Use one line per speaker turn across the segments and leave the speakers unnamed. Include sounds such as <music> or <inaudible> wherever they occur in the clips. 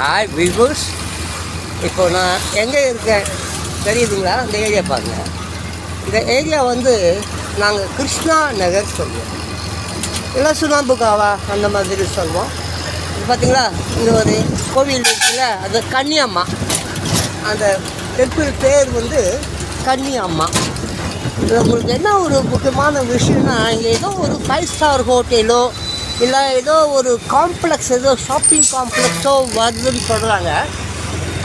Hi விபூஸ் இப்போ நான் எங்கே இருக்கேன் தெரியுதுங்களா? இந்த ஏரியா பாருங்க. இந்த ஏரியா வந்து நாங்கள் கிருஷ்ணா நகர் சொல்லுவோம். இல்லை சுனாம்புகாவா அந்த மாதிரி சொல்லுவோம். இது பார்த்தீங்களா இந்த ஒரு கோவில் இருக்குல்ல? அது கன்னியம்மா. அந்த டெம்பிள் பேர் வந்து கன்னியம்மா. இது உங்களுக்கு என்ன ஒரு முக்கியமான விஷயம்னா இங்கே ஏதோ ஒரு ஃபைவ் ஸ்டார் ஹோட்டலோ இல்லை ஏதோ ஒரு காம்ப்ளெக்ஸ் ஏதோ ஷாப்பிங் காம்ப்ளெக்ஸோ வருதுன்னு சொல்கிறாங்க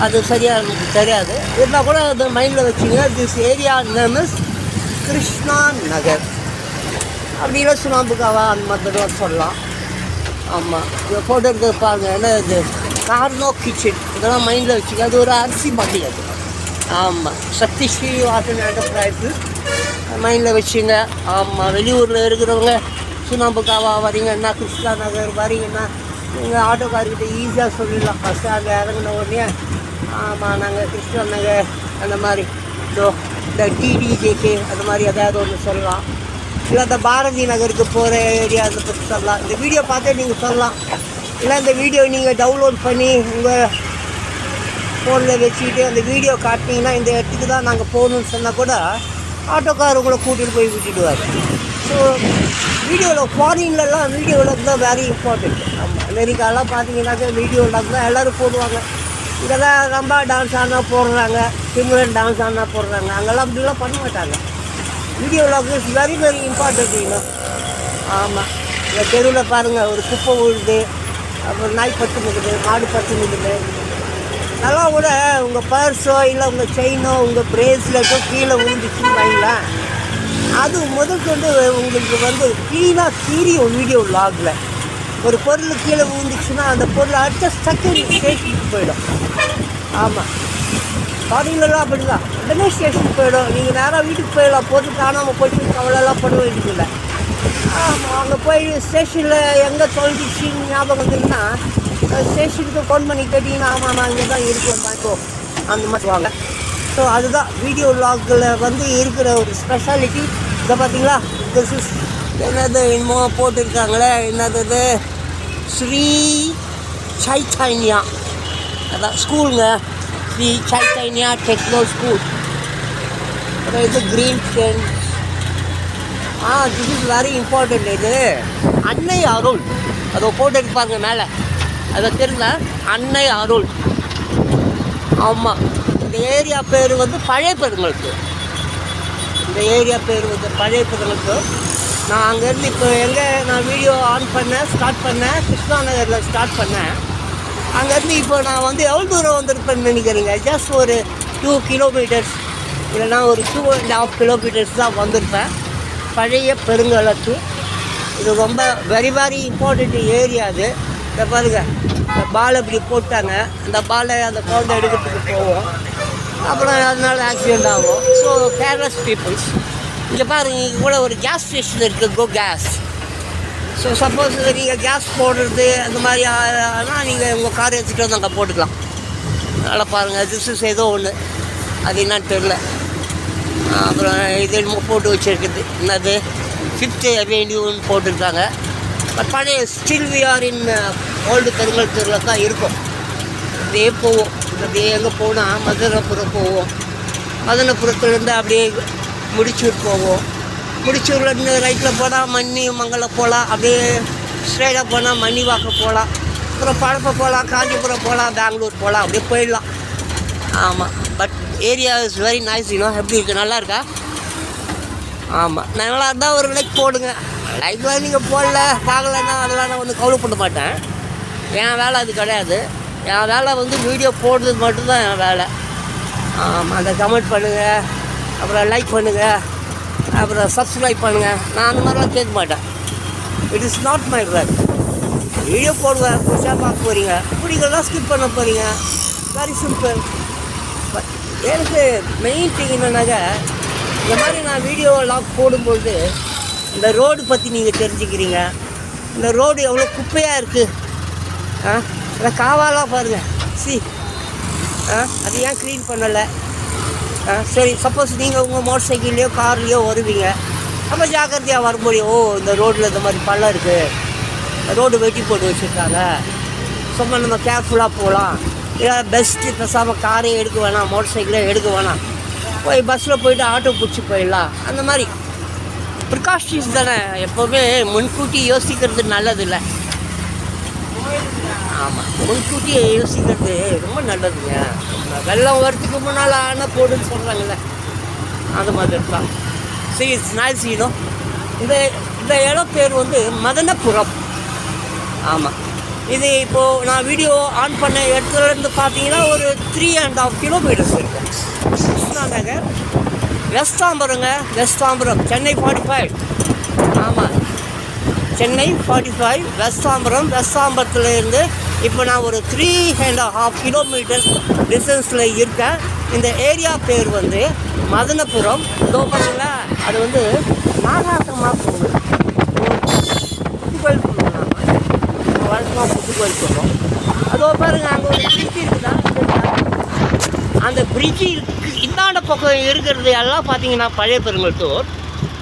அது சரியாக எனக்கு தெரியாது. இருந்தால் கூட அது மைண்டில் வச்சுங்க this area name is Krishna Nagar அப்படின்னா சுனாம்புக்காவா அந்த மாதிரி சொல்லலாம். ஆமாம் இந்த ஃபோட்டோ எடுத்து பாருங்கள் என்ன இது? கார்னோ கிச்சன் இதெல்லாம் மைண்டில் வச்சுக்க அது ஒரு அரிசி மண்டி அது. ஆமாம் சக்தி ஸ்ரீ வாசன் என்டர்பிரைஸு மைண்டில் வச்சுங்க. ஆமாம் வெளியூரில் இருக்கிறவங்க சுனாம்புக்காவா வரீங்கன்னா கிருஷ்ணா நகர் வரீங்கன்னா நீங்கள் ஆட்டோக்காரர்கிட்ட ஈஸியாக சொல்லிடலாம். ஃபஸ்ட்டு அங்கே இறங்கின உடனே ஆமாம் நாங்கள் கிருஷ்ணா நகர் அந்த மாதிரி. இதோ இந்த டிடிஜேகே அந்த மாதிரி ஏதாவது ஒன்று சொல்லலாம். இல்லை இந்த பாரதி நகருக்கு போகிற ஏரியா அதை பற்றி சொல்லலாம். இந்த வீடியோ பார்த்தே நீங்கள் சொல்லலாம். இல்லை இந்த வீடியோ நீங்கள் டவுன்லோட் பண்ணி உங்கள் ஃபோனில் வச்சுக்கிட்டு அந்த வீடியோ காட்டினீங்கன்னா இந்த இடத்துக்கு தான் நாங்கள் போகணும்னு சொன்னால் கூட ஆட்டோக்காரர் கூட கூட்டிகிட்டு போய் விட்டுடுவார். ஸோ வீடியோவில் ஃபாரின்லலாம் வீடியோ விளாக் தான் வெரி இம்பார்ட்டண்ட் ஆமாம் அமெரிக்காலாம் பார்த்தீங்கன்னாக்க வீடியோ விளாக் தான் எல்லோரும் போடுவாங்க. இதெல்லாம் ரொம்ப டான்ஸ் ஆனால் போடுறாங்க சிம்ரன் டான்ஸ் ஆனால் போடுறாங்க. அங்கெல்லாம் அப்படிலாம் பண்ண மாட்டாங்க. Video vlog is very very important இன்னும் ஆமாம் இந்த தெருவில் பாருங்கள் ஒரு குப்பை விழுது அப்புறம் நாய் பத்து நிற்குது மாடு பத்து நிற்குது நல்லா கூட உங்கள் பர்ஸோ இல்லை உங்கள் செயினோ உங்கள் பிரேஸ்லெட்டோ கீழே விழுந்துச்சுன்னு வைங்களேன். அது முதற்கொண்டு உங்களுக்கு வந்து க்ளீனாக தெரியும் வீடியோ லாகில் ஒரு பொருள் கீழே விழுந்துச்சுன்னா அந்த பொருள் அடுத்த செகண்ட் ஸ்டேஷனுக்கு போயிடும். ஆமாம் ஃபாரின்லலாம் அப்படி தான் உடனே ஸ்டேஷனுக்கு போயிடும். நீங்கள் நேராக வீட்டுக்கு போயிடலாம். பொருள் காணாமல் போயிட்டு கவலைலாம் பண்ண வேண்டியதில்லை. ஆமாம் அங்கே போய் ஸ்டேஷனில் எங்கே தொலைஞ்சிச்சின்னு ஞாபகம் வந்தீங்கன்னா ஸ்டேஷனுக்கு ஃபோன் பண்ணி கேட்டிங்கன்னா ஆமாம் நான் இங்கே தான் இருக்கேன் பாய்க்கோ அந்த மாதிரி வாங்க. ஸோ அதுதான் வீடியோ லாகில் வந்து இருக்கிற ஒரு ஸ்பெஷாலிட்டி இதை பார்த்தீங்களா? திஸ் இஸ் என்னது? என்னமோ போட்டிருக்காங்களே. என்னது இது? ஸ்ரீ சைத்தன்யா அதான் ஸ்கூலுங்க. Sri Chaitanya techno school. அப்புறம் இது green friend ah this is very important இது. அன்னை அருள். அதை போட்டு பாருங்க மேலே. அதை தெரியல. அன்னை அருள். ஆமாம் இந்த ஏரியா பேர் வந்து பழைய பெருங்களுக்கு இந்த ஏரியா பேர் வந்து பழைய பெருங்களுக்கு நான் அங்கேருந்து இப்போ எங்கே நான் வீடியோ ஆன் பண்ணேன் ஸ்டார்ட் பண்ணேன் கிருஷ்ணா நகரில் ஸ்டார்ட் பண்ணேன். அங்கேருந்து இப்போ நான் வந்து எவ்வளோ தூரம் வந்திருப்பேன்னு நினைக்கிறீங்க? ஜஸ்ட் ஒரு டூ கிலோமீட்டர்ஸ் இல்லைன்னா ஒரு டூ அண்ட் ஹாஃப் கிலோமீட்டர்ஸ் தான் வந்திருப்பேன். பழைய பெருங்கலத்து. இது ரொம்ப வெரி வெரி இம்பார்ட்டண்ட் ஏரியா அது. இந்த பாருங்க. இந்த பால் இப்படி போட்டாங்க. அந்த பாலை அந்த குழந்தை எடுக்கிறதுக்கு போவோம். அப்புறம் அதனால ஆக்சிடெண்ட் ஆகும். ஸோ கேர்லெஸ் பீப்புள்ஸ் இங்கே பாருங்க இங்கே கூட ஒரு கேஸ் ஸ்டேஷன் இருக்குது கோ கேஸ் ஸோ சப்போஸ் நீங்கள் கேஸ் போடுறது அந்த மாதிரி ஆனால் நீங்கள் உங்கள் கார் எடுத்துகிட்டு வந்து அங்கே போட்டுக்கலாம். அதனால் பாருங்கள் திஸ் ஏதோ ஒன்று அது என்னன்னு தெரில அப்புறம் இது என்னமோ போட்டு வச்சுருக்குது. என்னது? ஃபிஃப்த்து அவென்யூன்னு போட்டிருக்காங்க. பட் பழைய still we are in old பெருங்கல் தெருவில் தான் இருக்கும். அப்படியே போவோம். அப்படியே எங்கே போனால் மதுரைப்புறம் போவோம். மதனபுரத்துலேருந்து அப்படியே முடிச்சூர் போவோம். முடிச்சூர்லேருந்து ரைட்டில் போனால் மண்ணி மங்கலம் போகலாம் அப்படியே ஸ்ட்ரைட்டாக போனால் மன்னிவாக்க போகலாம் அப்புறம் பழப்ப போகலாம் காஞ்சிபுரம் போகலாம் பெங்களூர் போகலாம் அப்படியே போயிடலாம். ஆமாம் but area is very nice இன்னும் எப்படி இருக்குது நல்லா இருக்கா? ஆமாம் நல்லா இருந்தால் ஒரு லைக் போடுங்க. லைக்லாம் நீங்கள் போடல பார்க்கலன்னா அதெல்லாம் நான் வந்து கவலைப்பட மாட்டேன். என் வேலை அது கிடையாது. என் வேலை வந்து வீடியோ போடுறது மட்டும்தான் என் வேலை. ஆமாம் அதை கமெண்ட் பண்ணுங்கள் அப்புறம் லைக் பண்ணுங்கள் அப்புறம் சப்ஸ்கிரைப் பண்ணுங்கள் நான் அந்த மாதிரிலாம் கேட்க மாட்டேன். It is not my work video போடுவேன் புதுசாக பார்க்க போகிறீங்க பிடிக்கலாம் ஸ்கிப் பண்ண போகிறீங்க வெரி சிம்பிள் எனக்கு மெயின் திங் என்னன்னாக்கா இந்த மாதிரி நான் வீடியோ லாக் போடும்போது இந்த ரோடு பற்றி நீங்கள் தெரிஞ்சுக்கிறீங்க. இந்த ரோடு எவ்வளோ குப்பையாக இருக்குது ஆ? இந்த காவாலாம் பாருங்கள் சி. ஆ அது ஏன் க்ளீன் பண்ணலை? ஆ சரி சப்போஸ் நீங்கள் உங்கள் மோட்டர் சைக்கிள்லேயோ கார்லேயோ வருவீங்க. நம்ம ஜாக்கிரதையாக வர முடியும். ஓ இந்த ரோட்டில் இந்த மாதிரி பள்ளம் இருக்குது ரோடு வெட்டி போட்டு வச்சுருக்காங்க. சும்மா நம்ம கேர்ஃபுல்லாக போகலாம். இல்லை பெஸ்ட்டு பேசாமல் காரே எடுக்க வேணாம் மோட்டர் சைக்கிளே எடுக்க வேணாம். போய் பஸ்ஸில் போயிட்டு ஆட்டோ பிடிச்சி போயிடலாம். அந்த மாதிரி. ப்ரிகாஷன்ஸ் தானே. எப்போவுமே முன்கூட்டி யோசிக்கிறது நல்லதில்லை. ஆமாம் முன்கூட்டியே யோசிக்கிறது ரொம்ப நல்லதுங்க. வெள்ளம் வரத்துக்கு முன்னால் ஆன போடுன்னு சொல்கிறாங்கல்ல அந்த மாதிரி தான் சரி இட்ஸ் நைஸ் இந்த இந்த இடம் பேர் வந்து மதனபுரம். ஆமாம் இது இப்போது நான் வீடியோ ஆன் பண்ண இடத்துலேருந்து பார்த்தீங்கன்னா ஒரு த்ரீ அண்ட் ஆஃப் கிலோமீட்டர்ஸ் இருக்கும் கிருஷ்ணா நகர் வெஸ்டாம்பரங்க வெஸ்டாம்பரம் சென்னை ஃபார்ட்டி ஃபைவ் ஆமாம் சென்னை ஃபார்ட்டி ஃபைவ் வெஸ்டாம்பரம். வெஸ்டாம்பரத்துலேருந்து இப்போ நான் ஒரு த்ரீ அண்ட் ஹாஃப் கிலோமீட்டர் டிஸ்டன்ஸில் இருக்கேன். இந்த ஏரியா பேர் வந்து மதனபுரம். இதோ பார்த்தீங்களா அது வந்து நாகாசமாக போகுது. புதுக்கோயில் சொல்லுவோம் வழக்கமாக புத்துக்கோயில் சொல்லுவோம் அதோ பாருங்க அங்கே ஒரு பிரிட்ஜ் இருக்குதா? அந்த பிரிட்ஜு இந்தாண்ட பக்கம் இருக்கிறது எல்லாம் பார்த்தீங்கன்னா பழைய பெருங்கல்தூர்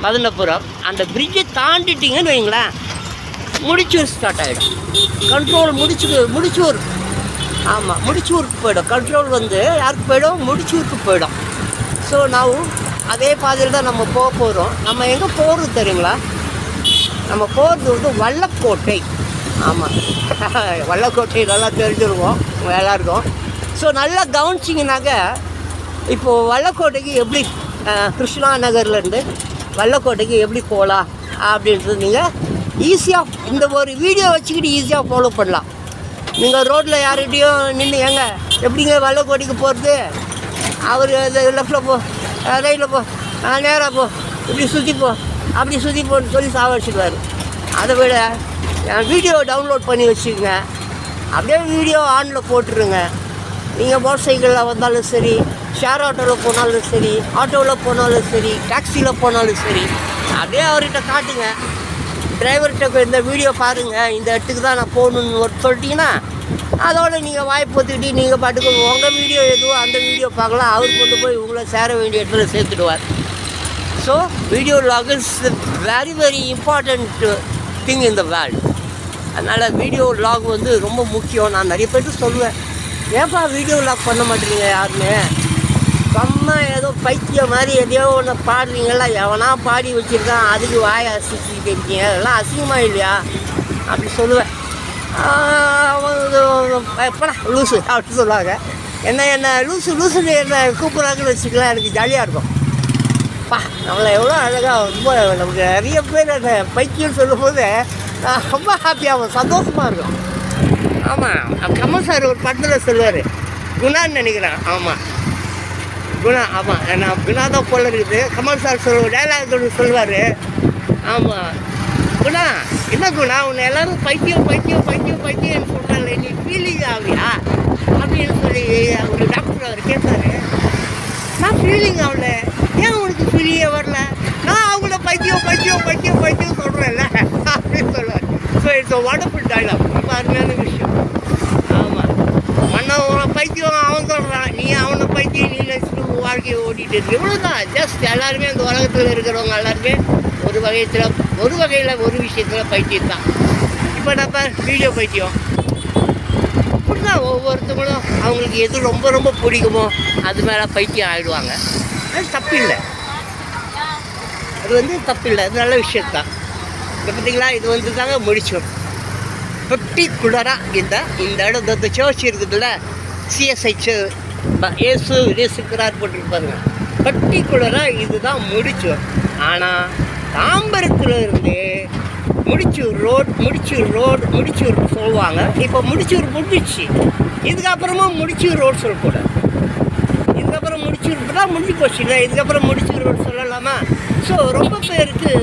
மதனபுரம். அந்த பிரிட்ஜை தாண்டிட்டீங்கன்னு வைங்களேன். முடிச்சூர் ஸ்டார்ட் ஆகிடும் கண்ட்ரோல் முடிச்சு முடிச்சூர் ஆமாம் முடிச்சூருக்கு போயிடும். கண்ட்ரோல் வந்து யாருக்கு போயிடும்? முடிச்சூருக்கு போயிடும். ஸோ நான் அதே பாதையில் தான் நம்ம போக போகிறோம் நம்ம எங்கே போகிறது தெரியுங்களா? நம்ம போகிறது வந்து வல்லக்கோட்டை. ஆமாம் <laughs> வல்லக்கோட்டை நல்லா தெரிஞ்சிருவோம் எல்லாருக்கும். ஸோ நல்லா கவனிச்சிங்கனாக்க இப்போது வல்லக்கோட்டைக்கு எப்படி கிருஷ்ணா நகர்லேருந்து வல்லக்கோட்டைக்கு எப்படி போகலாம் அப்படின்றது நீங்கள் ஈஸியாக இந்த ஒரு வீடியோ வச்சுக்கிட்டு ஈஸியாக ஃபாலோ பண்ணலாம். நீங்கள் ரோட்டில் யார்கிட்டையும் நின்று ஏங்க எப்படிங்க கோடிக்கு போகிறது? அவர் லெஃப்டில் போ ரைட்டில் போ நேராக போ இப்படி சுற்றி போ அப்படி சுற்றி போன்னு சொல்லி சாவடிச்சிடுவார் அதை விட என் வீடியோ டவுன்லோட் பண்ணி வச்சுக்கோங்க. அப்படியே வீடியோ ஆனில் போட்டுருங்க. நீங்கள் மோட்டர் சைக்கிளில் வந்தாலும் சரி ஷேர் ஆட்டோவில் போனாலும் சரி ஆட்டோவில் போனாலும் சரி டாக்ஸியில் போனாலும் சரி அப்படியே அவர்கிட்ட காட்டுங்க. டிரைவர்கிட்ட இந்த வீடியோ பாருங்கள் இந்த இடத்துக்கு தான் நான் போகணுன்னு ஒரு சொல்லிட்டீங்கன்னா அதோட நீங்கள் வாய்ப்பு ஒத்துக்கிட்டு நீங்கள் பாட்டுக்கு உங்கள் வீடியோ எதுவோ அந்த வீடியோ பார்க்கலாம். அவர் கொண்டு போய் உங்களை சேர வேண்டிய இடத்துல சேர்த்துடுவார். So video log is very very important thing in the world அதனால் வீடியோ லாக் வந்து ரொம்ப முக்கியம். நான் நிறைய பேர்ட்டு சொல்லுவேன். ஏன்பா வீடியோ லாக் பண்ண மாட்டேறீங்க யாருமே? செம்ம ஏதோ பைத்தியம் மாதிரி எதையோ ஒன்று பாடுறீங்களா? எவனா பாடி வச்சுருக்கான் அதுக்கு வாய அசிச்சுட்டு இருக்கீங்க? அதெல்லாம் அசிங்கமாக இல்லையா? அப்படி சொல்லுவேன். எப்படா? லூசு அப்படின்னு சொல்லுவாங்க. என்ன என்ன லூசு லூசுன்னு என்ன கூப்பிட்றாங்கன்னு வச்சுக்கலாம் எனக்கு ஜாலியாக இருக்கும். பா நம்மளை எவ்வளோ அழகாக ரொம்ப நமக்கு நிறைய பேர் அந்த பைத்தியம் சொல்லும்போது ரொம்ப ஹாப்பியாகும் சந்தோஷமாக இருக்கும் ஆமாம் கமல் சார் ஒரு படத்தில் சொல்லுவார். குணான்னு நினைக்கிறேன். ஆமாம் குணா ஆமாம் நான் குணா தான் போல இருக்குது. கமல் சார் சொல்லுவார் டைலாக் ஒன்று சொல்லுவார் ஆமாம் குணா என்ன குணா உன்னை எல்லாரும் பைத்தியம் பைத்தியம் பைத்தியம் பைத்தியம்னு சொல்கிறாங்க நீ ஃபீலிங் ஆவியா? அப்படின்னு சொல்லி ஒரு டாக்டர் அவர் கேட்டார். நான் ஃபீலிங் ஆகல ஏன் உனக்கு ஃபீலிங்கே வரல? நான் அவங்கள பைத்தியம் பைத்தியம் பைத்தியம் பைத்தியம் சொல்கிறேன்ல அப்படின்னு சொல்லுவார் ஸோ இட்ஸ் வண்டர்ஃபுல் டைலாக் ரொம்ப அருமையான விஷயம். மன்னவன் பைத்தியம் அவன் சொல்கிறான் நீ அவனை பைத்தியம் நீ நினச்சிட்டு வாழ்க்கையை ஓட்டிகிட்டு இருக்கு. இவ்வளோதான் ஜஸ்ட் எல்லாருமே அந்த உலகத்தில் இருக்கிறவங்க எல்லாருமே ஒரு வகையில் ஒரு வகையில் ஒரு விஷயத்தில் பைத்தியம் தான் இப்போ நம்ம வீடியோ பைத்தியம். அப்படிதான் ஒவ்வொருத்தவங்களும் அவங்களுக்கு எது ரொம்ப ரொம்ப பிடிக்குமோ அது மேலே பைத்தியம் ஆகிடுவாங்க அது தப்பில்லை. அது வந்து தப்பில்லை. அது நல்ல விஷயம்தான். இப்போ பார்த்தீங்களா இது வந்து தாங்க முடிச்சோம். பர்டிகுலராக இந்த இந்த இடம் இந்த சர்ச் இருக்குதுல்ல சிஎஸ்ஐ ஏசு நேசுக்கிறார் போட்டிருப்பாருங்க. பர்டிகுலராக இதுதான் முடிச்சோம் ஆனால் தாம்பரத்தில் இருந்து முடிச்சூர் ரோட் முடிச்சூர் ரோடு முடிச்சூர் சொல்லுவாங்க. இப்போ முடிச்சூர் முடிச்சு இதுக்கப்புறமா முடிச்சூர் ரோடு சொல்லக்கூடாது இதுக்கப்புறம் முடிச்சூர் தான் முடிஞ்சு போச்சுங்க. இதுக்கப்புறம் முடிச்சூர் ரோடு சொல்லலாமா? ஸோ ரொம்ப பேருக்கு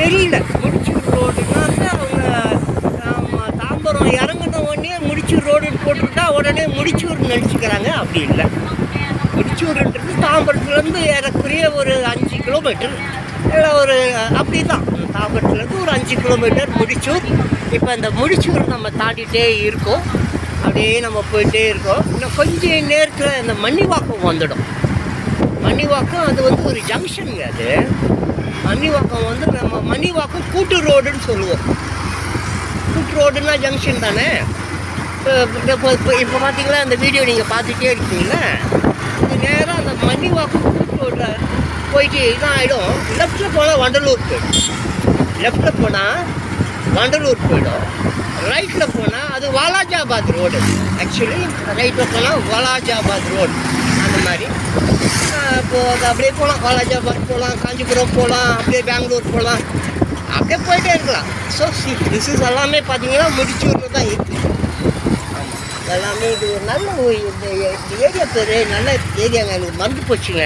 தெரியல. முடிச்சூர் ரோடுனா அவங்க ஆமா, தாம்பரம் இறங்கின உடனே முடிச்சூர் ரோடு போட்டுவிட்டா உடனே முடிச்சூர் நினச்சிக்கிறாங்க. அப்படி இல்லை. முடிச்சூர்ன்றது தாம்பரத்துலேருந்து ஏறக்குறைய ஒரு அஞ்சு கிலோமீட்டர். இல்லை ஒரு அப்படி தான் தாம்பரத்துலேருந்து ஒரு அஞ்சு கிலோமீட்டர் முடிச்சூர். இப்போ இந்த முடிச்சூர் நம்ம தாண்டிகிட்டே இருக்கோம். அப்படியே நம்ம போயிட்டே இருக்கோம். இன்னும் கொஞ்சம் நேரத்தில் இந்த மன்னிவாக்கம் வந்துடும். மன்னிவாக்கம் அது வந்து ஒரு ஜங்ஷனுங்க அது. மன்னிவாக்கம் வந்து நம்ம மன்னிவாக்கம் கூட்டு ரோடுன்னு சொல்லுவோம். கூட்டு ரோடுன்னா ஜங்ஷன் தானே? இப்போ இப்போ இப்போ பார்த்தீங்கன்னா அந்த வீடியோ நீங்கள் பார்த்துட்டே இருக்கீங்களா? இது நேராக அந்த மணி வாக்கு ரோட்டில் போயிட்டு இதான் ஆகிடும் லெஃப்ட்டில் போனால் வண்டலூர் போயிடும். லெஃப்ட்டில் போனால் வண்டலூர் போயிடும். ரைட்டில் போனால் அது வாலாஜாபாத் ரோடு ஆக்சுவலி ரைட்டில் போனால் வாலாஜாபாத் ரோடு அந்த மாதிரி. இப்போது அது அப்படியே போகலாம் வாலாஜாபாத் போகலாம் காஞ்சிபுரம் போகலாம் அப்படியே பெங்களூர் போகலாம் அப்படியே போயிட்டே இருக்கலாம். ஸோ சி திஸ் இஸ் எல்லாமே பார்த்தீங்கன்னா முடிச்சூரில் தான் இருக்குது எல்லாமே இது ஒரு நல்ல ஒரு இந்த ஏரியா பேர் நல்ல ஏரியாங்க. எனக்கு மறந்து போச்சுங்க.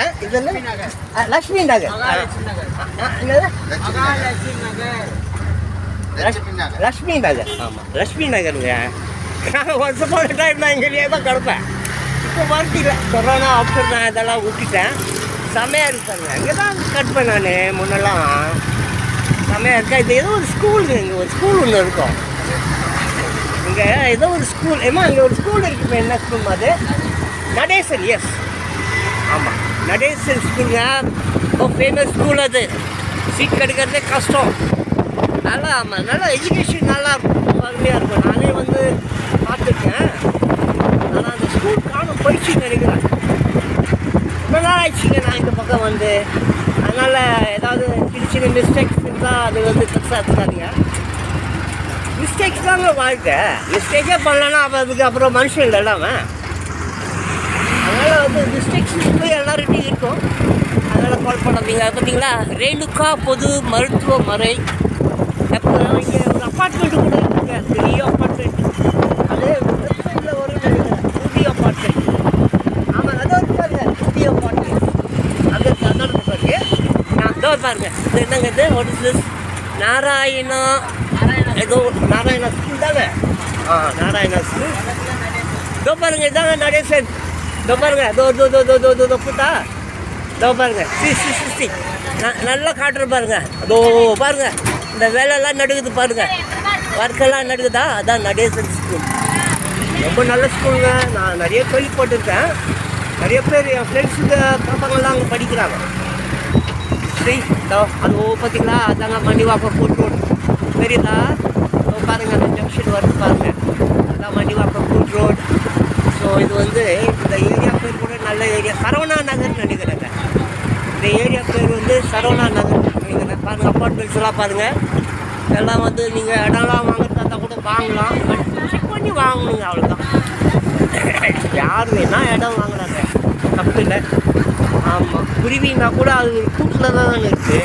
ஆ, இதெல்லாம் லக்ஷ்மி நகர். லக்ஷ்மி நகர். ஆமாம் லக்ஷ்மி நகருங்க. நான் வருஷம் போன டைம் நான் இங்கேயே தான் கிடப்பேன். இப்போ வரட்டில கொரோனா ஆஃப்டர் நான் இதெல்லாம் விட்டுட்டேன். செமையாக இருப்பாங்க இங்கே தான் கட்பேன் நான் முன்னெல்லாம். செமையாக இருக்கா? இது ஏதோ ஒரு ஸ்கூலுங்க இங்கே ஒரு ஸ்கூல் ஒன்று இருக்கும். இங்கே ஏதோ ஒரு ஸ்கூல் ஏமா இங்கே ஒரு ஸ்கூல் இருக்குமே என்ன ஸ்கூல் அது? நடேசன் எஸ் ஆமாம் நடேசன் ஸ்கூலுங்க ரொம்ப ஃபேமஸ் ஸ்கூல் அது. சீட் கிடைக்கிறதே கஷ்டம். நல்லா ஆமாம் நல்லா எஜுகேஷன் நல்லா இருக்கும் அருமையாக இருக்கும். நானே வந்து பார்த்துருக்கேன். ஆனால் அந்த ஸ்கூல் காணும் போயிடுச்சுன்னு நினைக்கிறேன். ரொம்ப நாள் ஆயிடுச்சுங்க நான் இந்த பக்கம் வந்து. அதனால் ஏதாவது சின்ன சின்ன மிஸ்டேக்ஸ் இருந்தால் அது வந்து பெருசாக இருக்காதுங்க மிஸ்டேக்ஸ் தாங்க வாழ்க்கை. மிஸ்டேக்கே பண்ணலன்னா அப்போ அதுக்கு அப்புறம் மனுஷன் இல்லைல்ல அவன். அதனால் வந்து மிஸ்டேக்ஸ் போய் எல்லார்கிட்டையும் இருக்கும். அதனால் கால் பண்ணாதீங்க. பார்த்தீங்களா ரேணுகா பொது மருத்துவமனை. அப்போ இங்கே ஒரு அப்பார்ட்மெண்ட்டு கூட இருக்குங்க. பெரிய அப்பார்ட்மெண்ட் அது வெப்சைட்டில் ஒரு புதிய அப்பார்ட்மெண்ட் ஆமாம் அதோ இருப்பாங்க புதிய அப்பார்ட்மெண்ட் அது அதான் பாருங்க. நான் அதோ பாருங்க. இது என்னங்க இது? வாட் இஸ் திஸ் நாராயணா ஏதோ நாராயணா ஸ்கூல் தானே? ஆ நாராயணா ஸ்கூல். இதோ பாருங்க இதாங்க நடேசன். இதோ பாருங்க இதோ இதோ இதோ இதோ இதோ இதோ புட்டா இதோ பாருங்க சி சி சி சி. ந- நல்லா காட்டுற பாருங்க. அதோ பாருங்க இந்த வேலையெல்லாம் நடுக்குது பாருங்க. ஒர்க்கெல்லாம் நடுக்குதா அதான் நடேசன் ஸ்கூல். ரொம்ப நல்ல ஸ்கூலுங்க. நான் நிறைய கேள்விப்பட்டிருக்கேன் நிறைய பேர் என் ஃப்ரெண்ட்ஸுங்க பாப்பாங்கெல்லாம் அங்கே படிக்கிறாங்க. சரி இதோ அது பார்த்தீங்களா அதாங்க மணிவாக்கம் ஃபுட் ரோடு தெரியுதா? ஜங்ஷன் வருது பாருங்க அதான் மண்டிவாக்கம் ஃபுட் ரோடு ஸோ இது வந்து இந்த ஏரியா பேர் கூட நல்ல ஏரியா சரவணா நகர்னு நினைக்கிறேங்க. இந்த ஏரியா பேர் வந்து சரவணா நகர் நினைக்கிறேன். பாருங்கள் அப்பார்ட்மெண்ட்ஸ் எல்லாம் பாருங்கள் எல்லாம் வந்து நீங்கள் இடம்லாம் வாங்குறதா இருந்தால் கூட வாங்கலாம். பட் செக் பண்ணி வாங்கணுங்க அவ்வளோதான் யார் வேணால் இடம் வாங்குறாங்க. தப்பு இல்லை. ஆமாம் குருவின்னா கூட அது ஒரு கூட்டில் தான் இருக்குது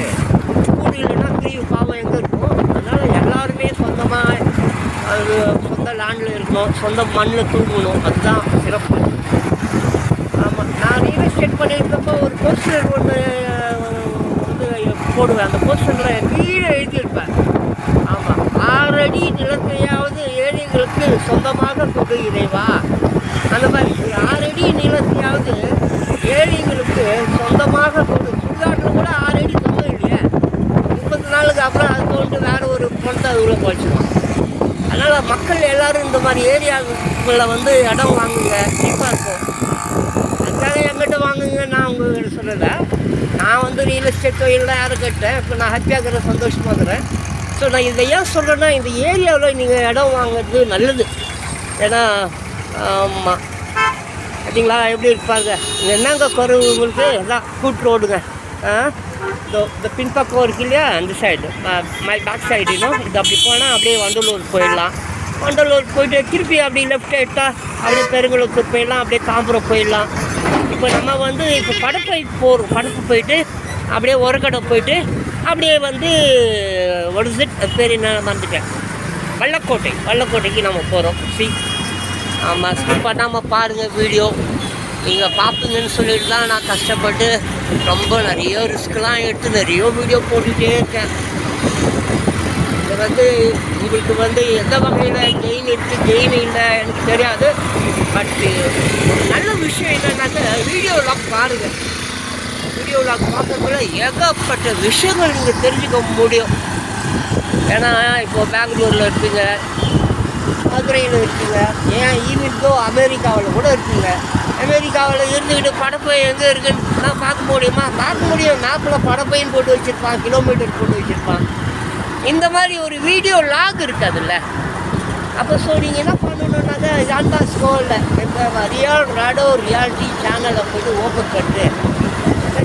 கூடு இல்லைன்னா குருவி பாவம் எங்கே இருக்கும் அதனால் எல்லாருமே சொந்தமாக அது சொந்த லேண்டில் இருக்கணும் சொந்த மண்ணில் தூங்கணும். அதுதான் சிறப்பு. ஆமாம் நான் ரியல் எஸ்டேட் பண்ணியிருக்கப்போ ஒரு போஸ்டர் ஒன்று வந்து போடுவேன். அந்த போஸ்டரில் கீழே எழுதியிருப்பேன். ஆமாம் ஆறடி நிலத்தையாவது ஏழைகளுக்கு சொந்தமாக கொடு இறைவா. அந்த மாதிரி ஆறடி நிலத்தையாவது ஏழைகளுக்கு சொந்தமாக கொடு. சுடுகாட்டில் கூட ஆறடி சொந்தம் இல்லையா. முப்பத்தி நாளுக்கு அப்புறம் அது தோண்டு வேறு ஒரு பொண்ணை அது உள்ள போச்சுருவான் அதனால் மக்கள் எல்லாரும் இந்த மாதிரி ஏரியாவுக்குள்ள வந்து இடம் வாங்குங்க. சீப்பாக இருக்கும். அதுக்காக என்கிட்ட வாங்குங்க நான் உங்களுக்கு சொல்லலை. நான் வந்து ரியல் எஸ்டேட் தொழிலில் யாரை கேட்டேன். இப்போ நான் ஹாப்பியாக இருக்கிற சந்தோஷமாக இருக்கிறேன். ஸோ நான் இதை ஏன் சொல்கிறேன்னா இந்த ஏரியாவில் நீங்கள் இடம் வாங்குறது நல்லது. ஏன்னா ஆமாம் பார்த்தீங்களா எப்படி இருப்பாங்க? என்னங்க குறைவு உங்களுக்கு? எல்லாம் கூட்டு ரோடுங்க. இந்த பின்பக்கம் இருக்கு இல்லையா அந்த சைடு மை பேக் சைடு இன்னும் இது அப்படி போனால் அப்படியே வண்டலூர் போயிடலாம். வண்டலூர் போயிட்டு திருப்பி அப்படி லெஃப்ட் எடுத்தால் அப்படியே பெருங்குளத்தூர் போயிடலாம். அப்படியே தாம்பரம் போயிடலாம். இப்போ நம்ம வந்து இப்போ படப்பை போகிறோம் படப்பு போயிட்டு அப்படியே உரக்கடை போயிட்டு அப்படியே வந்து ஒரு சிட் பேர் என்ன? மறந்துட்டேன். வள்ளக்கோட்டை. வள்ளக்கோட்டைக்கு நம்ம போகிறோம் சி ஆமாம் ஸ்கிப் பண்ணாமல் பாருங்கள் வீடியோ நீங்கள் பார்ப்பீங்கன்னு சொல்லிட்டு தான் நான் கஷ்டப்பட்டு ரொம்ப நிறைய ரிஸ்க்லாம் எடுத்து நிறைய வீடியோ போட்டுகிட்டே இருக்கேன். இது வந்து உங்களுக்கு வந்து எந்த வகையில் கெயின் இருக்குது கெயின் இல்லை எனக்கு தெரியாது. பட் நல்ல விஷயம் என்னன்னாக்க வீடியோலாம் பாருங்கள் வீடியோவில் பார்க்கறதுல ஏகப்பட்ட விஷயங்கள் நீங்கள் தெரிஞ்சுக்க முடியும். ஏன்னா இப்போ பெங்களூரில் இருப்பீங்க மதுரையில் இருப்பீங்க ஏன் ஈவன் தோ அமெரிக்காவில் கூட இருப்பீங்க. அமெரிக்காவில் இருந்துக்கிட்டு படப்பை எங்கே இருக்குன்னு பார்க்க முடியுமா? பார்க்க முடியும். மேப்பில் படப்பைன்னு போட்டு வச்சுருப்பான் கிலோமீட்டர் போட்டு வச்சுருப்பான் இந்த மாதிரி ஒரு வீடியோ லாக் இருக்காதுல்ல அப்போ ஸோ நீங்கள் என்ன பண்ணணுன்னாக்கா ஜான்டா ஸ்கோலில் இந்த ரியல் ராடோ ரியாலிட்டி சேனலை போய்ட்டு ஓப்பன் பண்ணிட்டு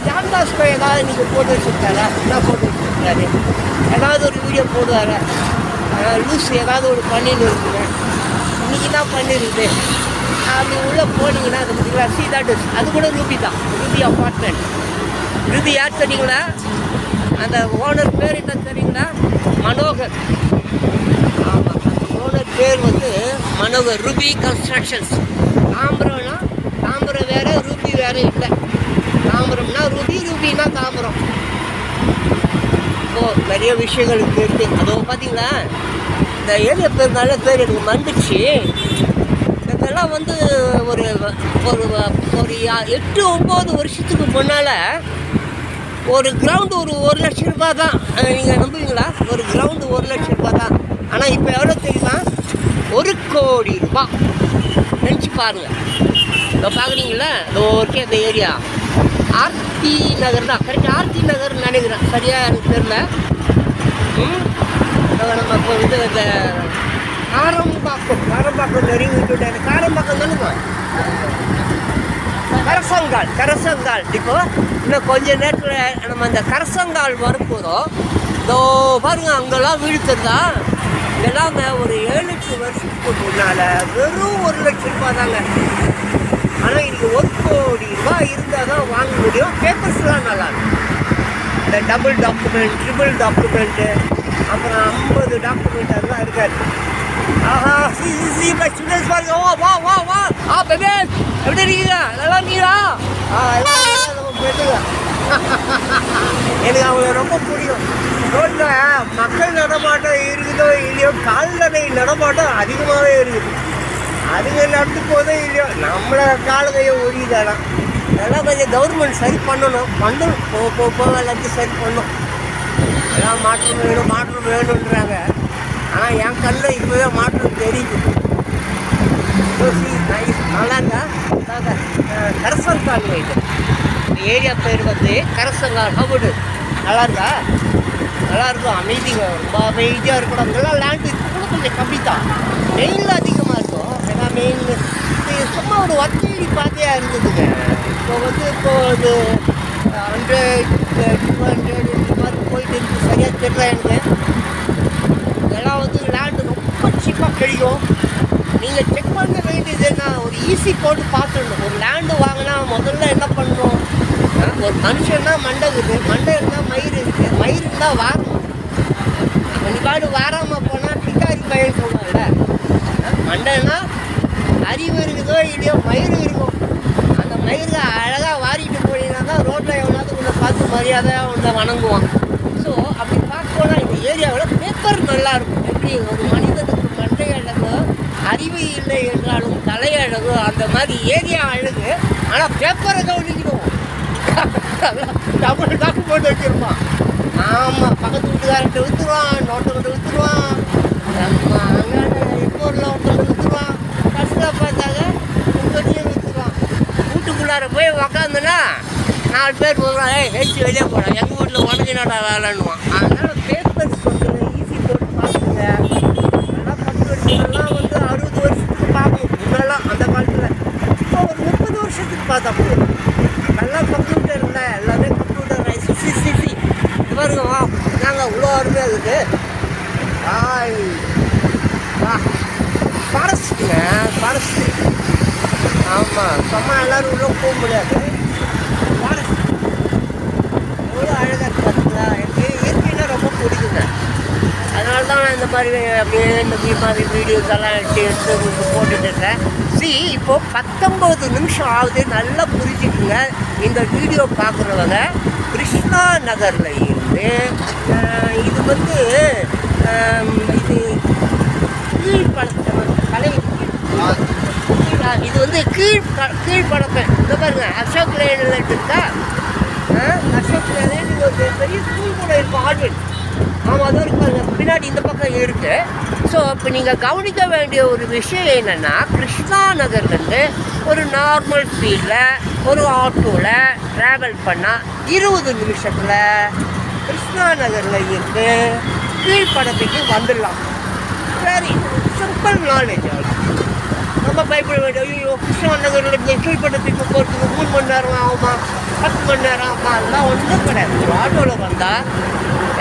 ஜான்டா ஸ்கோ ஏதாவது நீங்கள் போட்டு வச்சுருக்காரா? என்ன போட்டு வச்சுருக்காரு? ஏதாவது ஒரு வீடியோ போடுவார? லூஸ் ஏதாவது ஒரு பண்ணின்னு இருக்குங்க இன்றைக்கி தான் பண்ணிருக்குது? அப்படி உள்ளே போனீங்கன்னா அது பார்த்தீங்களா சி தட் இஸ் அது கூட ரூபி தான். ரூபி அப்பார்ட்மெண்ட் ரூபி யார் தெரியுங்களா? அந்த ஓனர் பேர் என்ன தெரியுங்களா? மனோகர். ஆமாம் அந்த ஓனர் பேர் வந்து மனோகர். ரூபி கன்ஸ்ட்ரக்ஷன்ஸ் தாம்பரம்னா தாம்பரம் வேறு ரூபி வேறு இல்லை. தாம்பரம்னா ரூபி ரூபின்னா தாம்பரம். ஓ நிறைய விஷயங்கள் இருக்குது அதோ பார்த்தீங்களா இந்த ஏரியா பேர் நல்ல பேர் எனக்கு மந்துச்சு இதெல்லாம் வந்து ஒரு ஒரு ஒரு எட்டு ஒம்பது வருஷத்துக்கு முன்னால் ஒரு கிரவுண்டு ஒரு ஒரு லட்சம் ரூபா தான். நீங்கள் நம்புவீங்களா? ஒரு கிரவுண்டு ஒரு லட்சம் ரூபா தான். ஆனால் இப்போ எவ்வளோ தெரியுமா? ஒரு கோடி ரூபாய். நினச்சி பாருங்கள் இப்போ பார்க்குறீங்களா இதோ இருக்கே இந்த ஏரியா. ஆர்த்தி நகர் தான். கரெக்ட் ஆர்த்தி நகர் நினைக்கிறேன். சரியாக எனக்கு தெரியல. நம்ம இப்போ வந்து இந்த காரம்பாக்கம் காரம்பாக்கம் நெருங்கிட்டு எனக்கு காரம்பாக்கம் தானுங்க கரசங்கால் கரசங்கால். இப்போ இன்னும் கொஞ்ச நேரத்தில் நம்ம அந்த கரசங்கால் வரப்போகிறோம் இதோ பாருங்க அங்கெல்லாம் வீடு இதெல்லாம் ஒரு ஏழு எட்டு வருஷத்துக்கு முன்னால் வெறும் ஒரு லட்சம் ரூபாய் தாங்க. ஆனால் இன்றைக்கி ஒரு கோடி ரூபாய் இருந்தால் தான் வாங்க முடியும். பேப்பர்ஸ்லாம் நல்லா இருக்கும். இந்த டபுள் டாக்குமெண்ட் ட்ரிபிள் டாக்குமெண்ட்டு அப்புறம் ஐம்பது டாக்குமெண்ட் அதெல்லாம் இருக்காது. ஆஹா சி சி சி இப்போ ஸ்டூடெண்ட்ஸ் பாருங்க வா வா வா வா. ஆ பெபே எப்படி இருக்கீங்க? நல்லா இருக்கீங்களா? ஆ எல்லாம் நல்லா எனக்கு அவங்கள ரொம்ப பிடிக்கும். ரோட்டில் மக்கள் நடமாட்டம் இருக்குதோ இல்லையோ கால்நடை நடமாட்டம் அதிகமாகவே இருக்குது. அதுங்க நடந்து போதோ இல்லையோ நம்மளை காலகையை ஒழிதாலாம் அதெல்லாம் கொஞ்சம் கவர்மெண்ட் சரி பண்ணணும். பண்ணணும். போக போக போக எல்லாத்தையும் சரி பண்ணும் எல்லாம் மாற்றம் வேணும் மாற்றம் வேணுன்றாங்க ஆனால் என் கண்ணில் இப்போவே மாற்றம் தெரியுது. நைஸ் நல்லாங்க அதாங்க கரசங்கால் வைட்டு இந்த ஏரியா பேர் வந்து கரசங்கால் ஹவுடு. நல்லா இருக்கா? நல்லா இருக்கும் அமைதிங்க. ரொம்ப அமைதியாக இருக்கணும். அங்கெல்லாம் லேண்டு கூட கொஞ்சம் கம்மி தான் மெயினில் அதிகமாக இருக்கும். ஏன்னா மெயின் சும்மா ஒரு ஒத்தையடி பாதையாக இருந்ததுங்க. இப்போ வந்து இப்போ இது ஹண்ட்ரட் டூ ஹண்ட்ரட் இந்த மாதிரி போயிட்டு இருக்கு. சரியாக தெரியல எனக்கு. அதாவது வந்து லேண்டு ரொம்ப சீப்பாக கிடைக்கும். நீங்கள் செக் பண்ண வேண்டியது என்ன? ஒரு ஈஸி கோடு பார்த்துடணும். ஒரு லேண்டு வாங்கினா முதல்ல என்ன பண்ணுறோம் ஒரு மனுஷன்னா மண்டை இருக்குது. மண்டை இருந்தால் மயிர் இருக்குது மயிர் இருந்தால் வாரம். வழிபாடு வாராமல் போனால் பிக்காரி பயிர் சொல்லுவாங்கல்ல அஹ் மண்டைன்னா அறிவு இருக்குதோ இல்லையோ மயிர் இருக்கும். அந்த மயிரை அழகாக வாரிட்டு போனீங்கன்னா தான் ரோட்டில் எவனாவது கொஞ்சம் பார்த்து மரியாதையாக உன்னை வணங்குவான். ஸோ அப்படி பார்க்க போனால் இந்த ஏரியாவில் பேப்பர் நல்லாயிருக்கும் மாதிரி ஒரு மனிதனுக்கு மண்டை அழகு அறிவு இல்லை என்றாலும் தலை அழகு அந்த மாதிரி ஏரியா அழகு. ஆனால் பேப்பரை கவனிக்கணும். <laughs> தமிழ் டாக்கு போட்டு வச்சிருப்பான் ஆமாம் பக்கத்து வீட்டுக்காரன்ட்டு விற்றுருவான் நோட்டங்கிட்ட விற்றுருவான் நம்ம அங்கே இப்போரில் ஒருத்தர் விற்றுருவான் கடைசியில் பார்த்தாங்க உங்களையும் விற்றுருவான் வீட்டுக்குள்ளார போய் உக்காந்துன்னா நாலு பேர் போகிறான். ஏய் ஹெச்சு வெளியே போகிறான் எங்கள் வீட்டில் உடஞ்சி என்னடா வேலைன்னுவான். அதனால் பேப்பர்ஸ் கொஞ்சம் ஈஸி போட்டு பார்த்துங்க அதெல்லாம் பத்து வருஷம்லாம் வந்து அறுபது வருஷத்துக்கு பார்க்கணும் முன்னெல்லாம் அந்த காலத்தில் இப்போ ஒரு முப்பது வருஷத்துக்கு பார்த்தா நல்லா கம்ப்யூட்டர் இல்லை எல்லாமே கம்ப்யூட்டர் சி சி இது பாருங்கம்மா நாங்கள் இவ்வளோ அருமையாக இருக்குது ஆய் வா. ஃபாரஸ்ட்டுங்க ஃபாரஸ்ட்டு ஆமாம் சும்மா எல்லோரும் உள்ளே போக முடியாது. ஃபாரஸ்ட் அழகாக இருக்குது பார்த்தீங்களா எனக்கு இயற்கைனா ரொம்ப பிடிக்குங்க. அதனால தான் நான் இந்த மாதிரி அப்படியே இந்த வீ- மாதிரி வீடியோஸ் எல்லாம் எடுத்து எடுத்து உங்களுக்கு போட்டுட்டு இருக்கேன். ஸ்ரீ இப்போ பத்தொம்பது நிமிஷம் ஆகுது. நல்லா புரிஞ்சுக்குங்க. இந்த வீடியோ பார்க்குறவங்க கிருஷ்ணா நகரில் இருந்து இது வந்து இது கீழ்படத்தை கலை இது வந்து கீழ் கீழ்படத்தை இந்த பாருங்க அசோக் லேனில் இருக்கா? ஆ, அசோக் லேனில் ஒரு பெரிய ஸ்கூல் கூட இருக்கும் ஆர்ட்வெட் ஆமாம் அதுவும் இருக்காங்க பின்னாடி இந்த பக்கம் இருக்கு. ஸோ இப்போ நீங்கள் கவனிக்க வேண்டிய ஒரு விஷயம் என்னென்னா கிருஷ்ணா நகர்லேருந்து ஒரு நார்மல் ஸ்பீடில் ஒரு ஆட்டோவில் ட்ராவல் பண்ணால் இருபது நிமிஷத்தில் கிருஷ்ணா நகரில் இருந்து கீழ்ப்படத்துக்கு வந்துடலாம். வெரி சிம்பிள் நாலேஜ் நம்ம பைபிள் வேண்டிய ஐயோ கிருஷ்ணா நகரில் இருந்து போகிறதுக்கு மூணு மணி நேரம் ஆகுமா? பத்து மணி நேரம் ஆகுமா? அதெல்லாம் ஒன்றும் கிடையாது. ஒரு ஆட்டோவில் வந்தால்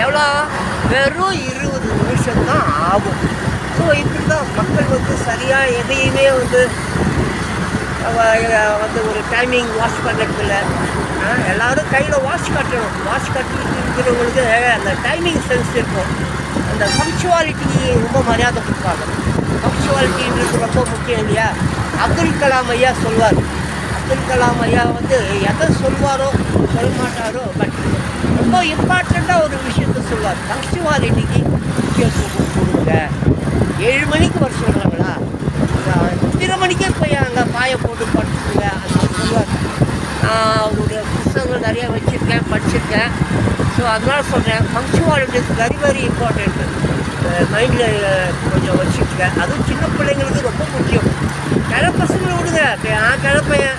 எவ்வளோ? வெறும் இருபது நிமிஷம் தான் ஆகும். ஸோ இப்படி தான் மக்கள் வந்து சரியாக எதையுமே வந்து வந்து ஒரு டைமிங் வாஷ் பண்ணுறதுல எல்லோரும் கையில் வாஷ் கட்டணும். வாஷ் கட்டிருக்கிறவங்களுக்கு அந்த டைமிங் சென்ஸ் இருக்கும். அந்த பங்க்சுவாலிட்டி ரொம்ப மரியாதை கொடுப்பாங்க. பங்க்சுவாலிட்டின்றது ரொம்ப முக்கியம் இல்லையா? அப்துல் கலாம் ஐயா சொல்வார். அப்துல் கலாம் ஐயா வந்து எதை சொல்வாரோ சொல்ல மாட்டாரோ பட் ரொம்ப இம்பார்ட்டண்ட்டாக ஒரு விஷயத்த சொல்லுவார் பங்க்சுவாலிட்டிக்கு முக்கியத்துவம் கொடுங்க ஏழு மணிக்கு வர சொல்கிறாங்களா இத்தனை மணிக்கே போய் அங்கே பாயை போட்டு படுத்துக்குங்க அந்த சொல்லுவார் நான் அவருடைய புத்தகங்கள் நிறைய வச்சுருக்கேன் படிச்சிருக்கேன். ஸோ அதனால சொல்கிறேன் punctuality is very very important மைண்டில் கொஞ்சம் வச்சுருக்கேன் அதுவும் சின்ன பிள்ளைங்களுக்கு ரொம்ப முக்கியம். கிளை பசங்களை விடுங்க. நான் கிளப்பையன்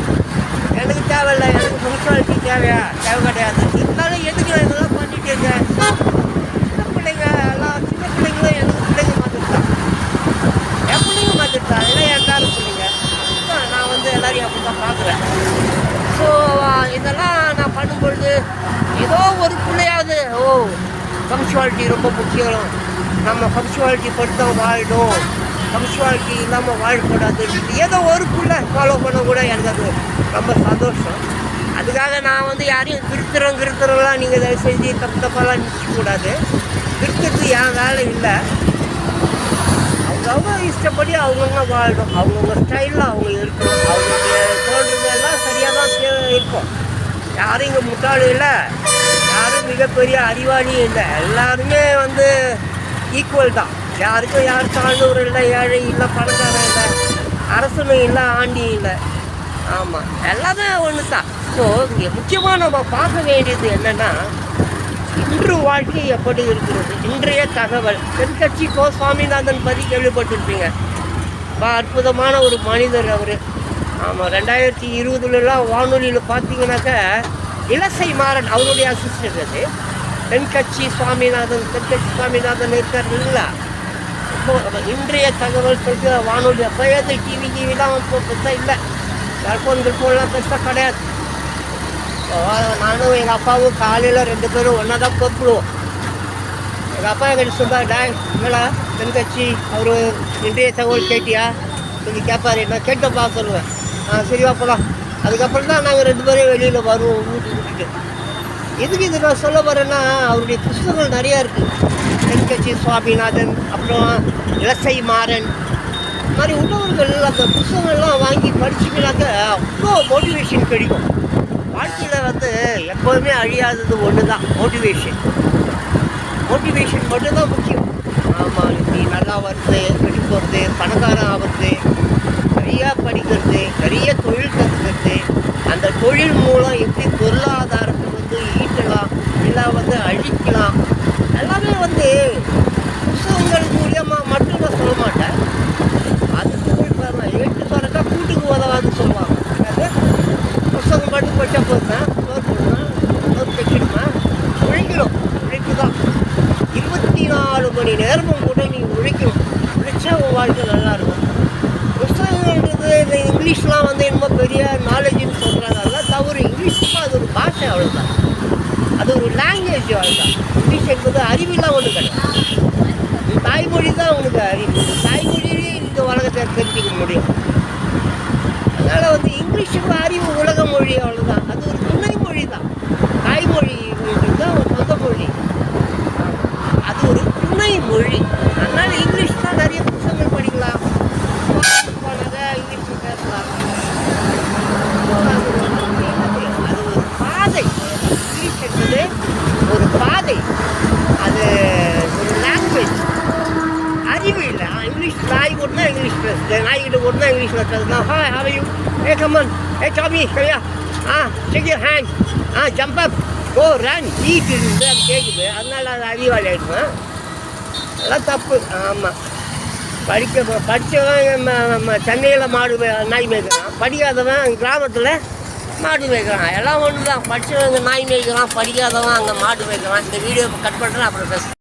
எனக்கு தேவையில்லை. எனக்கு முனிசிபாலிட்டி தேவையா? தேவை கிடையாது. இருந்தாலும் எதுக்கு நான் இதெல்லாம் பண்ணிட்டு இருக்கேன்? சின்ன பிள்ளைங்க எல்லாம் சின்ன பிள்ளைங்களும் எனக்கு பிள்ளைங்க மாற்றிருக்காங்க என் பிள்ளைங்க மாற்றிருக்கா இல்லை என் கார பிள்ளைங்க. நான் வந்து எல்லாரையும் அப்படி தான் பார்க்குறேன் ஸோ இதெல்லாம் நான் பண்ணும்பொழுது ஏதோ ஒரு பிள்ளையாவது ஓ பங்க்சுவாலிட்டி ரொம்ப முக்கியம். நம்ம பங்க்சுவாலிட்டி படி தான் வாழணும். பங்க்சுவாலிட்டி இல்லாமல் வாழக்கூடாது. ஏதோ ஒரு பிள்ளை ஃபாலோ பண்ண கூட எனக்கு அது ரொம்ப சந்தோஷம். அதுக்காக நான் வந்து யாரையும் திருத்துறோம் திருத்துறோம்லாம் நீங்கள் தயவு செஞ்சு தப்பு தப்பாலாம் நிற்கக்கூடாது திருத்துறது என் வேலை இல்லை. அவங்கவுங்க இஷ்டப்படி அவங்கவுங்க வாழணும். அவங்கவுங்க ஸ்டைலில் அவங்க இருக்கணும். அவங்களுக்கு தோன்றதெல்லாம் சரியாக தான் இருக்கும். யாரும் இங்கே முட்டாளி இல்லை. யாரும் மிகப்பெரிய அறிவாளியும் இல்லை. எல்லாருமே வந்து ஈக்குவல் தான். யாருக்கும் யார் தாழ்ந்தவர் இல்லை ஏழை இல்லை பணக்காரன் இல்லை அரசனும் இல்லை ஆண்டியும் இல்லை. ஆமாம் எல்லாமே ஒன்று தான் ஸோ இங்கே முக்கியமாக நம்ம பார்க்க வேண்டியது என்னென்னா இன்று வாழ்க்கை எப்படி இருக்கிறது? இன்றைய தகவல். தென்கட்சி கோ சுவாமிநாதன் பற்றி கேள்விப்பட்டிருப்பீங்க. ரொம்ப அற்புதமான ஒரு மனிதர் அவர். ஆமாம் ரெண்டாயிரத்தி இருபதுலலாம் வானொலியில் பார்த்தீங்கன்னாக்க இலசை மாறன் அவருடைய அசிஸ்டன்ட் அது. தென்கட்சி சுவாமிநாதன் தென்கட்சி சுவாமிநாதன் இருக்கார் இல்லை இப்போ இன்றைய தகவல் சொல்லிட்டு வானொலி அப்போ டிவி டிவிலாம் இப்போ இல்லை. செல்ஃபோன் கில்ஃபோன்லாம் பெருசாக கிடையாது. நானும் எங்கள் அப்பாவும் காலையில் ரெண்டு பேரும் ஒன்றா தான் கூப்பிடுவோம். எங்கள் அப்பா எங்கிட்ட சொல்லுவா டாய் என்னடா தென்கட்சி அவர் இன்றைய தகவல் கேட்டியா? கொஞ்சம் கேட்பாரு நான் கேட்டப்பா சொல்லுவேன். ஆ சரிவா போகலாம் அதுக்கப்புறம் தான் நாங்கள் ரெண்டு பேரும் வெளியில் வருவோம் வீட்டுக்கு விட்டுட்டு எதுக்கு இது நான் சொல்ல வரேன்னா அவருடைய புஸ்தகங்கள் நிறையா இருக்குது தென்கட்சி சுவாமிநாதன் அப்புறம் இலசை மாறன் மாதிரி உள்ளவர்கள் அந்த புஸ்தகங்கள்லாம் வாங்கி படிச்சிங்கனாக்க அவ்வளோ மோட்டிவேஷன் கிடைக்கும். வாழ்க்கையில் வந்து எப்போதுமே அழியாதது ஒன்று தான் மோட்டிவேஷன் மோட்டிவேஷன் மட்டும்தான் முக்கியம். ஆமாம் நீ நல்லா வருது கெட்டு போகிறது பணக்காரன் ஆகிறது நிறையா படிக்கிறது நிறைய தொழில் கற்றுக்கிறது அந்த தொழில் மூலம் எப்படி பொருள் வந்து ஈட்டலாம் இல்லை வந்து அழிக்கலாம் எல்லாமே வந்து புத்தகங்கள் மூலியமாக மட்டும் நான் சொல்ல மாட்டேன் அது தொழில் எட்டு பிறக்கா கூட்டுக்கு உதவாது சொல்லுவாங்க அது புத்தகம் மட்டும் படித்தா போதும் சோறு போடணும் சோறு தைக்கணுமா உழைக்கணும் உழைப்பு தான் இருபத்தி நாலு மணி நேரமும் கூட நீ உழைக்கணும் உழைச்சா உன் வாழ்க்கை நல்லா இருக்கும் புஸ்தகங்கன்றது இந்த இங்கிலீஷ்லாம் வந்து என்னமோ பெரிய நாலேஜ்னு சொல்கிறாங்க அதெல்லாம் தவறு இங்கிலீஷ்லாம் அது ஒரு பாஷை அவ்வளோதான் அது ஒரு லாங்குவேஜ் அவ்வளோதான் இங்கிலீஷ் என்பது அறிவில்லாம் ஒன்று கிடையாது உன் தாய்மொழி தான் உனக்கு அறிவு உன் தாய்மொழியிலே இந்த உலகத்தை தெரிஞ்சுக்க முடியும் அதனால் வந்து இங்கிலீஷுக்கு அறிவு உலக மொழி அவ்வளோதான் அது ஒரு துணை மொழி தான் தாய்மொழி தான் ஒரு சொந்த மொழி அது ஒரு துணை மொழி அதனால் இங்கிலீஷ் தான் நிறைய புத்தகங்கள் படிக்கலாம் போனாங்க இங்கிலீஷ் பேசலாம் அது ஒரு பாதை இங்கிலீஷ் என்பது ஒரு பாதை அது ஒரு லாங்குவேஜ் அறிவு இல்லை ஆ, இங்கிலீஷ் நாய் கூட்டினா இங்கிலீஷ் பேசுது நாய்கிட்ட கூட்டினா இங்கிலீஷ் பேசுறது hi how you are come on hey Tommy சரியா ஆ check your hand ah jump up oh run eat இருந்து கேட்குது அதனால அது அறிவாளி ஆகிடுவேன் அதெல்லாம் தப்பு ஆமாம் படிக்க படித்தவன் நம்ம சென்னையில் மாடு நாய் மேய்க்கிறான். படிக்காதவன் கிராமத்தில் மாடு மேய்க்கிறான். எல்லாம் ஒன்று தான் படித்தவன் நாய் மேய்க்கிறான் படிக்காதவன் அங்கே மாடு மேய்க்கிறான். இந்த வீடியோ கட் பண்ணுறேன் அப்புறம் பேசுகிறேன்